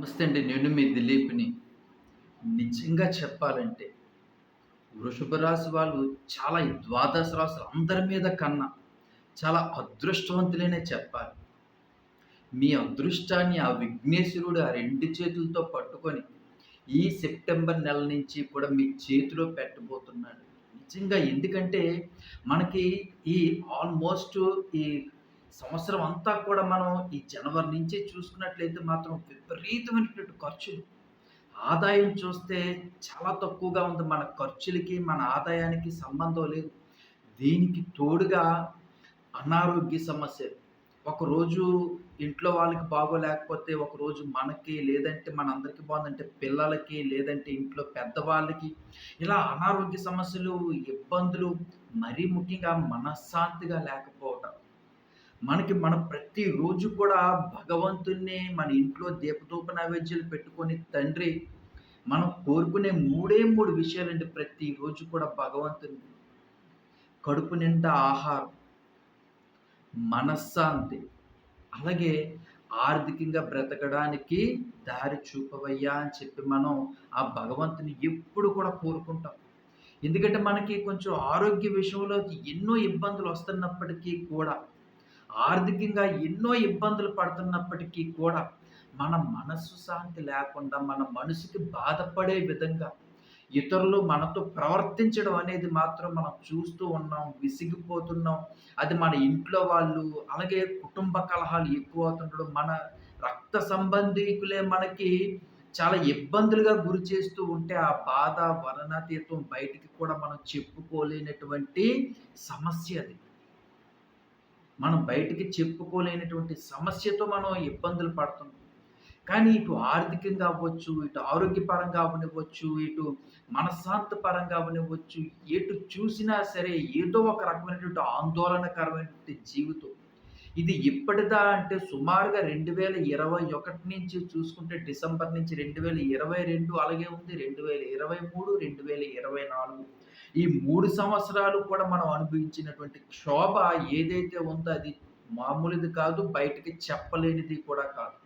నమస్తే అండి నేను మీ దిలీప్ని. నిజంగా చెప్పాలంటే వృషభ రాశి వాళ్ళు చాలా ద్వాదశ రాశులు అందరి మీద కన్నా చాలా అదృష్టవంతులనే చెప్పాలి. మీ అదృష్టాన్ని ఆ విఘ్నేశ్వరుడు ఆ రెండు చేతులతో పట్టుకొని ఈ సెప్టెంబర్ నెల నుంచి కూడా మీ చేతిలో పెట్టబోతున్నాడు. నిజంగా ఎందుకంటే మనకి ఈ ఆల్మోస్ట్ ఈ సంవత్సరం అంతా కూడా మనం ఈ జనవరి నుంచి చూసుకున్నట్లయితే మాత్రం విపరీతమైనటువంటి ఖర్చులు. ఆదాయం చూస్తే చాలా తక్కువగా ఉంది. మన ఖర్చులకి మన ఆదాయానికి సంబంధం లేదు. దీనికి తోడుగా అనారోగ్య సమస్యలు ఒకరోజు ఇంట్లో వాళ్ళకి బాగోలేకపోతే ఒకరోజు మనకి లేదంటే మనందరికీ బాగుందంటే పిల్లలకి లేదంటే ఇంట్లో పెద్దవాళ్ళకి ఇలా అనారోగ్య సమస్యలు ఇబ్బందులు మరీ ముఖ్యంగా మనశ్శాంతిగా లేకపోవటం. మనకి మనం ప్రతిరోజు కూడా భగవంతుణ్ణి మన ఇంట్లో దీపదూప నైవేద్యాలు పెట్టుకొని తండ్రి మనం కోరుకునే మూడే మూడు విషయాలండి ప్రతిరోజు కూడా భగవంతుని. కడుపు నిండా ఆహారం మనశ్శాంతి అలాగే ఆర్థికంగా బ్రతకడానికి దారి చూపవయ్యా అని చెప్పి మనం ఆ భగవంతుని ఎప్పుడు కూడా కోరుకుంటాం. ఎందుకంటే మనకి కొంచెం ఆరోగ్య విషయంలో ఎన్నో ఇబ్బందులు వస్తున్నప్పటికీ కూడా ఆర్థికంగా ఎన్నో ఇబ్బందులు పడుతున్నప్పటికీ కూడా మన మనస్సు శాంతి లేకుండా మన మనసుకి బాధపడే విధంగా ఇతరులు మనతో ప్రవర్తించడం అనేది మాత్రం మనం చూస్తూ ఉన్నాం విసిగిపోతున్నాం. అది మన ఇంట్లో వాళ్ళు అలాగే కుటుంబ కలహాలు ఎక్కువ అవుతుండడం మన రక్త సంబంధికులే మనకి చాలా ఇబ్బందులుగా గురి చేస్తూ ఉంటే ఆ బాధ వర్ణాతీతం బయటికి కూడా మనం చెప్పుకోలేనటువంటి సమస్య అది. మనం బయటికి చెప్పుకోలేనటువంటి సమస్యతో మనం ఇబ్బందులు పడుతున్నాం. కానీ ఇటు ఆర్థికంగా అవ్వచ్చు ఇటు ఆరోగ్యపరంగా అవనివ్వచ్చు ఇటు మనశ్శాంతి పరంగా అవనివ్వచ్చు ఎటు చూసినా సరే ఏదో ఒక రకమైనటువంటి ఆందోళనకరమైనటువంటి జీవితం. ఇది ఇప్పటిదా అంటే సుమారుగా రెండు వేల ఇరవై ఒకటి నుంచి చూసుకుంటే డిసెంబర్ నుంచి రెండు వేల ఇరవై రెండు అలాగే ఉంది రెండు వేల ఇరవై మూడు రెండు వేల ఇరవై నాలుగు. ఈ మూడు సంవత్సరాలు కూడా మనం అనుభవించినటువంటి క్షోభ ఏదైతే ఉందో అది మామూలుది కాదు బయటికి చెప్పలేనిది కూడా కాదు.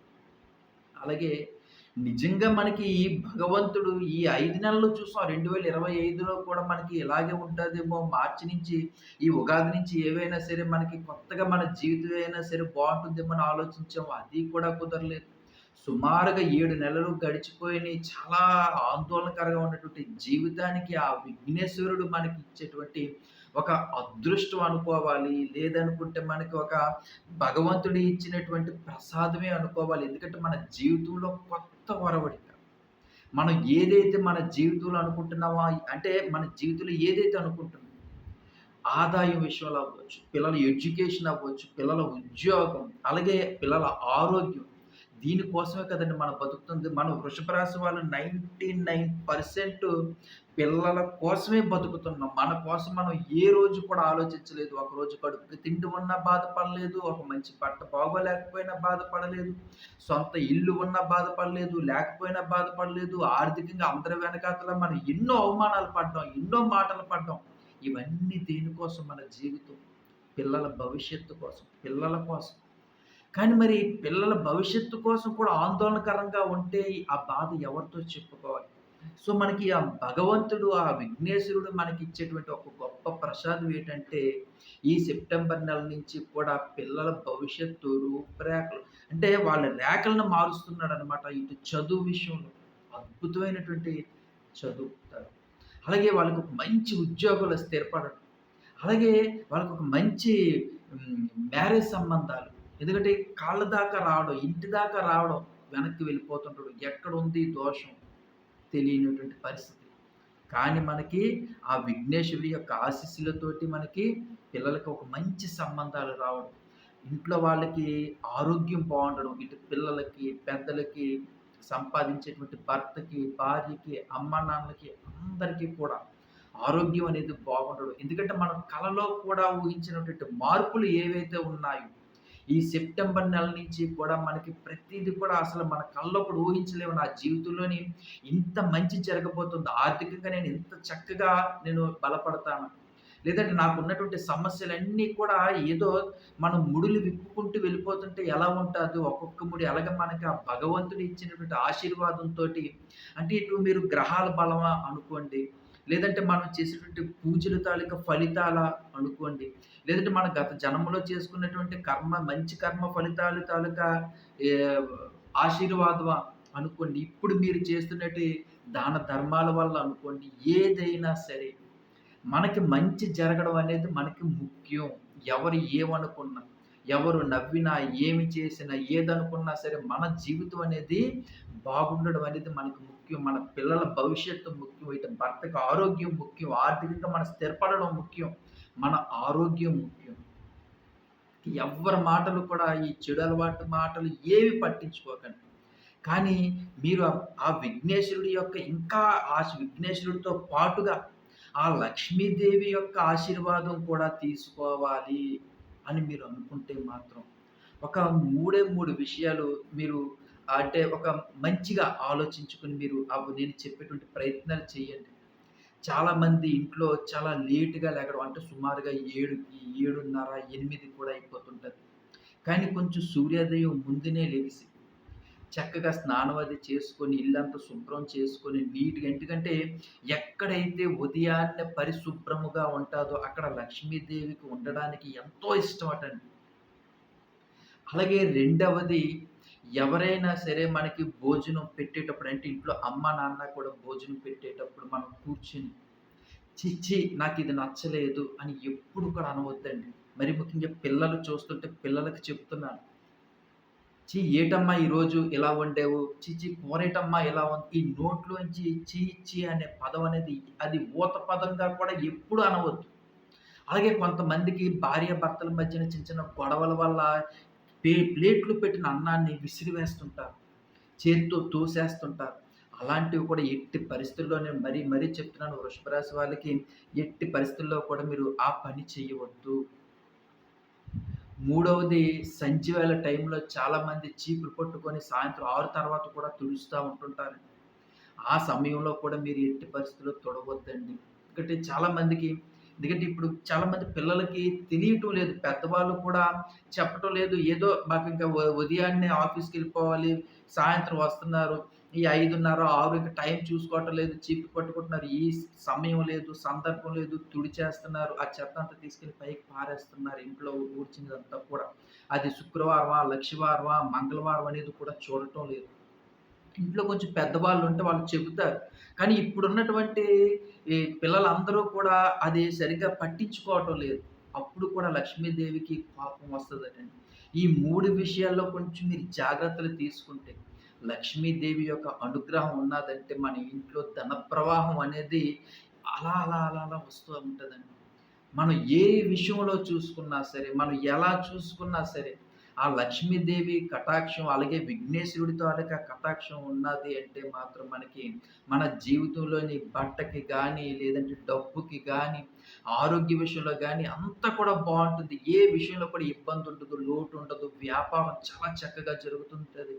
అలాగే నిజంగా మనకి ఈ భగవంతుడు ఈ ఐదు నెలలు చూసాం రెండు వేల ఇరవై ఐదులో కూడా మనకి ఇలాగే ఉంటుందేమో మార్చి నుంచి ఈ ఉగాది నుంచి ఏవైనా సరే మనకి కొత్తగా మన జీవితం అయినా సరే బాగుంటుందేమో అని ఆలోచించాము అది కూడా కుదరలేదు. సుమారుగా ఏడు నెలలు గడిచిపోయినాయి చాలా ఆందోళనకరంగా ఉన్నటువంటి జీవితానికి ఆ విఘ్నేశ్వరుడు మనకి ఇచ్చేటువంటి ఒక అదృష్టం అనుకోవాలి లేదనుకుంటే మనకి ఒక భగవంతుడి ఇచ్చినటువంటి ప్రసాదమే అనుకోవాలి. ఎందుకంటే మన జీవితంలో కొత్త వరవడిక. మనం ఏదైతే మన జీవితంలో అనుకుంటున్నామో అంటే మన జీవితంలో ఏదైతే అనుకుంటున్నామో ఆదాయం విషయంలో అవ్వచ్చు పిల్లల ఎడ్యుకేషన్ అవ్వచ్చు పిల్లల ఉద్యోగం అలాగే పిల్లల ఆరోగ్యం దీనికోసమే కదండి మనం బతుకుతుంది. మన వృషభ రాశి వాళ్ళు నైంటీ నైన్ పర్సెంట్ పిల్లల కోసమే బతుకుతున్నాం. మన కోసం మనం ఏ రోజు కూడా ఆలోచించలేదు. ఒక రోజు కడుపుకి తిండి ఉన్నా బాధపడలేదు. ఒక మంచి పట్ట బాగోలేకపోయినా బాధపడలేదు. సొంత ఇల్లు ఉన్నా బాధపడలేదు. లేకపోయినా బాధపడలేదు. ఆర్థికంగా అందరి వెనకాతల మనం ఎన్నో అవమానాలు పడ్డాం. ఎన్నో మాటలు పడ్డాం. ఇవన్నీ దేనికోసం? మన జీవితం. పిల్లల భవిష్యత్తు కోసం. పిల్లల కోసం. కానీ మరి పిల్లల భవిష్యత్తు కోసం కూడా ఆందోళనకరంగా ఉంటే ఆ బాధ ఎవరితో చెప్పుకోవాలి? సో మనకి ఆ భగవంతుడు ఆ విఘ్నేశ్వరుడు మనకి ఇచ్చేటువంటి ఒక గొప్ప ప్రసాదం ఏంటంటే ఈ సెప్టెంబర్ నెల నుంచి కూడా పిల్లల భవిష్యత్తు రూపురేఖలు. అంటే వాళ్ళ రేఖలను మారుస్తున్నాడు అనమాట ఇటు చదువు విషయంలో. అద్భుతమైనటువంటి చదువుతారు. అలాగే వాళ్ళకు ఒక మంచి ఉద్యోగాలు స్థిరపడడం అలాగే వాళ్ళకు ఒక మంచి మ్యారేజ్ సంబంధాలు. ఎందుకంటే కాళ్ళ దాకా రావడం ఇంటి దాకా రావడం వెనక్కి వెళ్ళిపోతుంటాడు. ఎక్కడ ఉంది దోషం? తెలియనటువంటి పరిస్థితి. కానీ మనకి ఆ విఘ్నేశ్వరి యొక్క ఆశీస్సులతోటి మనకి పిల్లలకి ఒక మంచి సంబంధాలు రావడం. ఇంట్లో వాళ్ళకి ఆరోగ్యం బాగుండడం ఇటు పిల్లలకి పెద్దలకి సంపాదించేటువంటి భర్తకి భార్యకి అమ్మ నాన్నలకి అందరికీ కూడా ఆరోగ్యం అనేది బాగుండడం. ఎందుకంటే మనం కళలో కూడా ఊహించినటువంటి మార్పులు ఏవైతే ఉన్నాయో ఈ సెప్టెంబర్ నెల నుంచి కూడా మనకి ప్రతిదీ కూడా అసలు మన కళ్ళప్పుడు ఊహించలేము నా జీవితంలోని ఇంత మంచి జరగబోతుంది. ఆర్థికంగా నేను ఇంత చక్కగా నేను బలపడతాను. లేదంటే నాకు ఉన్నటువంటి సమస్యలన్నీ కూడా ఏదో మనం ముడులు విప్పుకుంటూ వెళ్ళిపోతుంటే ఎలా ఉంటుంది? ఒక్కొక్క ముడి ఎలాగ మనకి ఆ భగవంతుడు ఇచ్చినటువంటి ఆశీర్వాదంతో అంటే ఇటు మీరు గ్రహాల బలమా అనుకోండి. లేదంటే మనం చేసేటువంటి పూజల తాలూకా ఫలితాల అనుకోండి. లేదంటే మన గత జన్మలో చేసుకున్నటువంటి కర్మ మంచి కర్మ ఫలితాలు తాలూకా ఆశీర్వాదం ఆశీర్వాదమా అనుకోండి. ఇప్పుడు మీరు చేస్తున్నటి దాన ధర్మాల వల్ల అనుకోండి. ఏదైనా సరే మనకి మంచి జరగడం అనేది మనకి ముఖ్యం. ఎవరు ఏమనుకున్నా, ఎవరు నవ్వినా, ఏమి చేసినా, ఏదనుకున్నా సరే మన జీవితం అనేది బాగుండడం అనేది మనకు ముఖ్యం. మన పిల్లల భవిష్యత్తు ముఖ్యం. ఇటు భర్తకి ఆరోగ్యం ముఖ్యం. ఆర్థికంగా మన స్థిరపడడం ముఖ్యం. మన ఆరోగ్యం ముఖ్యం. ఎవ్వరి మాటలు కూడా ఈ చెడు అలవాటు మాటలు ఏవి పట్టించుకోకండి. కానీ మీరు ఆ ఆ విఘ్నేశ్వరుడి యొక్క ఇంకా ఆ విఘ్నేశ్వరుడితో పాటుగా ఆ లక్ష్మీదేవి యొక్క ఆశీర్వాదం కూడా తీసుకోవాలి అని మీరు అనుకుంటే మాత్రం ఒక మూడే మూడు విషయాలు మీరు అంటే ఒక మంచిగా ఆలోచించుకొని మీరు నేను చెప్పేటువంటి ప్రయత్నాలు చేయండి. చాలామంది ఇంట్లో చాలా లేటుగా లేకడం అంటే సుమారుగా 7కి, 7:30, 8 కూడా అయిపోతుంటుంది కానీ కొంచెం సూర్యోదయం ముందునే లేచి చక్కగా స్నానం అది చేసుకొని, ఇల్లంతా శుభ్రం చేసుకొని నీట్‌గా ఎందుకంటే ఎక్కడైతే ఉదయాన్నే పరిశుభ్రముగా ఉంటుందో అక్కడ లక్ష్మీదేవికి ఉండడానికి ఎంతో ఇష్టం అటండి అలాగే రెండవది ఎవరైనా సరే మనకి భోజనం పెట్టేటప్పుడు అంటే ఇంట్లో అమ్మ, నాన్న కూడా భోజనం పెట్టేటప్పుడు మనం కూర్చొని ఛీ! ఛీ! ఇది నచ్చలేదు అని ఎప్పుడు కూడా అనవద్దండి. మరి ముఖ్యంగా పిల్లలు చూస్తుంటే పిల్లలకి చెప్తున్నాను. ఛీ! ఏటమ్మా ఈరోజు ఇలా వండావు? ఛీ! ఛీ! కూరేటమ్మా ఇలా ఉంది? ఈ నోట్లోంచి ఛీ! ఛీ! అనే పదం అనేది అది ఊత పదంగా కూడా ఎప్పుడు అనవద్దు. అలాగే కొంతమందికి భార్యాభర్తల మధ్యన చిన్న చిన్న గొడవల వల్ల పే ప్లేట్లు పెట్టిన అన్నాన్ని విసిరివేస్తుంటారు. చేత్తో తోసేస్తుంటారు. అలాంటివి కూడా ఎట్టి పరిస్థితుల్లో నేను మరీ మరీ చెప్తున్నాను వృషభరాశి వాళ్ళకి ఎట్టి పరిస్థితుల్లో కూడా మీరు ఆ పని చేయవద్దు. మూడవది సంధ్యవేళ టైంలో చాలామంది చీపులు కొట్టుకొని సాయంత్రం ఆరు తర్వాత కూడా తుడుస్తూ ఉంటుంటారు. ఆ సమయంలో కూడా మీరు ఎట్టి పరిస్థితుల్లో తుడవద్దండి. ఎందుకంటే చాలామందికి ఎందుకంటే ఇప్పుడు చాలామంది పిల్లలకి తెలియటం లేదు. పెద్దవాళ్ళు కూడా చెప్పటం లేదు. ఏదో మాకు ఇంకా ఉదయాన్నే ఆఫీస్కి వెళ్ళిపోవాలి సాయంత్రం వస్తున్నారు. ఈ ఐదున్నర ఆరు ఇంకా టైం చూసుకోవటం లేదు. చీపురు పట్టుకుంటున్నారు. ఈ సమయం లేదు, సందర్భం లేదు. తుడిచేస్తున్నారు. ఆ చెత్త అంతా తీసుకెళ్ళి పైకి పారేస్తున్నారు. ఇంట్లో ఊడ్చినదంతా కూడా. అది శుక్రవారమా, లక్షవారమా, మంగళవారం అనేది కూడా చూడటం లేదు. ఇంట్లో కొంచెం పెద్దవాళ్ళు ఉంటే వాళ్ళు చెబుతారు. కానీ ఇప్పుడున్నటువంటి ఈ పిల్లలందరూ కూడా అది సరిగ్గా పట్టించుకోవటం లేదు. అప్పుడు కూడా లక్ష్మీదేవికి కోపం వస్తుందటండి ఈ మూడు విషయాల్లో కొంచెం మీరు జాగ్రత్తలు తీసుకుంటే, లక్ష్మీదేవి యొక్క అనుగ్రహం ఉన్నాదంటే మన ఇంట్లో ధన ప్రవాహం అనేది అలా, అలా, అలా, అలా వస్తూ ఉంటదండి. మనం ఏ విషయంలో చూసుకున్నా సరే, మనం ఎలా చూసుకున్నా సరే, ఆ లక్ష్మీదేవి కటాక్షం అలాగే విఘ్నేశ్వరుడితో అలాగే కటాక్షం ఉన్నది అంటే మాత్రం మనకి మన జీవితంలోని బట్టకి కానీ లేదంటే డబ్బుకి కానీ ఆరోగ్య విషయంలో కానీ అంతా కూడా బాగుంటుంది ఏ విషయంలో కూడా ఇబ్బంది ఉండదు లోటు ఉండదు వ్యాపారం చాలా చక్కగా జరుగుతుంటుంది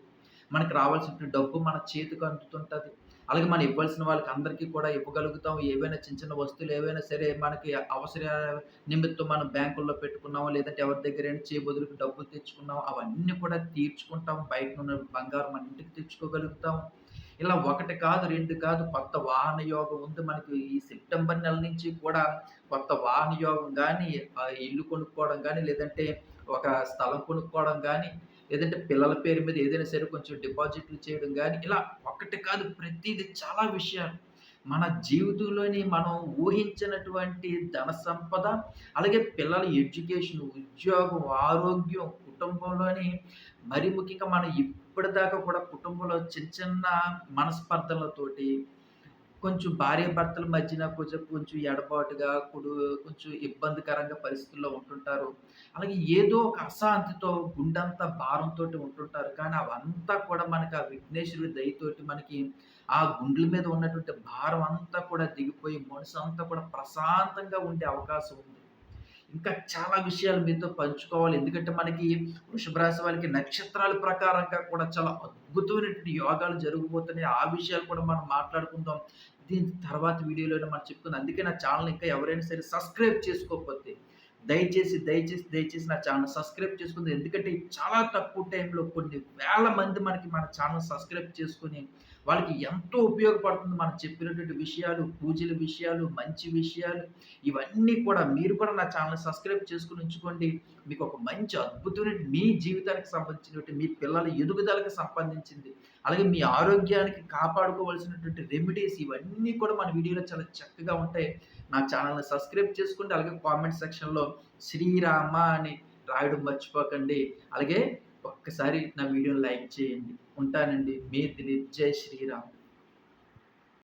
మనకు రావాల్సిన డబ్బు మన చేతికి అందుతుంటుంది అలాగే మనం ఇవ్వాల్సిన వాళ్ళకి అందరికీ కూడా ఇవ్వగలుగుతాం. ఏవైనా చిన్న చిన్న వస్తువులు ఏవైనా సరే మనకి అవసర నిమిత్తం మనం బ్యాంకుల్లో పెట్టుకున్నాం లేదంటే ఎవరి దగ్గర దగ్గరైనా చేబదులుకి డబ్బులు తెచ్చుకున్నామో అవన్నీ కూడా తీర్చుకుంటాం. బయటనున్న బంగారం మన ఇంటికి తెచ్చుకోగలుగుతాం. ఇలా ఒకటి కాదు, రెండు కాదు కొత్త వాహన యోగం ఉంది మనకి ఈ సెప్టెంబర్ నెల నుంచి కూడా కొత్త వాహన యోగం కానీ ఇల్లు కొనుక్కోవడం కానీ లేదంటే ఒక స్థలం కొనుక్కోవడం కానీ లేదంటే పిల్లల పేరు మీద ఏదైనా సరే కొంచెం డిపాజిట్లు చేయడం కానీ ఇలా ఒకటి కాదు ప్రతిది చాలా విషయాలు. మన జీవితంలోని మనం ఊహించినటువంటి ధన సంపద, అలాగే పిల్లల ఎడ్యుకేషన్, ఉద్యోగం, ఆరోగ్యం, కుటుంబంలోని మరి ముఖ్యంగా మనం ఇప్పటిదాకా కూడా కుటుంబంలో చిన్న చిన్న మనస్పర్ధలతోటి కొంచెం భార్య భర్తల మధ్యన కొంచెం కొంచెం ఎడబాటుగా కుడు కొంచెం ఇబ్బందికరంగా పరిస్థితుల్లో ఉంటుంటారు. అలాగే ఏదో ఒక అశాంతితో గుండంతా భారంతో ఉంటుంటారు. కానీ అవంతా కూడా మనకి ఆ విఘ్నేశ్వరుడి దయతోటి మనకి ఆ గుండెల మీద ఉన్నటువంటి భారం అంతా కూడా దిగిపోయి మనసంతా కూడా ప్రశాంతంగా ఉండే అవకాశం ఉంది. ఇంకా చాలా విషయాలు మీతో పంచుకోవాలి. ఎందుకంటే మనకి వృషభ రాశి వాళ్ళకి నక్షత్రాల ప్రకారంగా కూడా చాలా అద్భుతమైనటువంటి యోగాలు జరగబోతున్నాయి. ఆ విషయాలు కూడా మనం మాట్లాడుకుందాం. దీని తర్వాత వీడియోలోనే మనం చెప్పుకుందాం. అందుకే నా ఛానల్ ఇంకా ఎవరైనా సరే సబ్స్క్రైబ్ చేసుకోకపోతే దయచేసి, దయచేసి, దయచేసి నా ఛానల్ సబ్స్క్రైబ్ చేసుకుంది. ఎందుకంటే చాలా తక్కువ టైంలో కొన్ని వేల మంది మనకి మన ఛానల్ సబ్స్క్రైబ్ చేసుకొని వాళ్ళకి ఎంతో ఉపయోగపడుతుంది మనం చెప్పినటువంటి విషయాలు, పూజల విషయాలు, మంచి విషయాలు ఇవన్నీ కూడా మీరు కూడా నా ఛానల్ సబ్స్క్రైబ్ చేసుకుని ఉంచుకోండి. మీకు ఒక మంచి అద్భుతమైన మీ జీవితానికి సంబంధించినటువంటి మీ పిల్లల ఎదుగుదలకు సంబంధించింది. అలాగే మీ ఆరోగ్యానికి కాపాడుకోవాల్సినటువంటి రెమెడీస్ ఇవన్నీ కూడా మన వీడియోలో చాలా చక్కగా ఉంటాయి. నా ఛానల్ని సబ్స్క్రైబ్ చేసుకోండి. అలాగే కామెంట్ సెక్షన్‌లో శ్రీరామ అని రాయడం మర్చిపోకండి. అలాగే ఒక్కసారి నా వీడియోని లైక్ చేయండి. ఉంటానండి. మీ దిలీప్. జై శ్రీరామ్.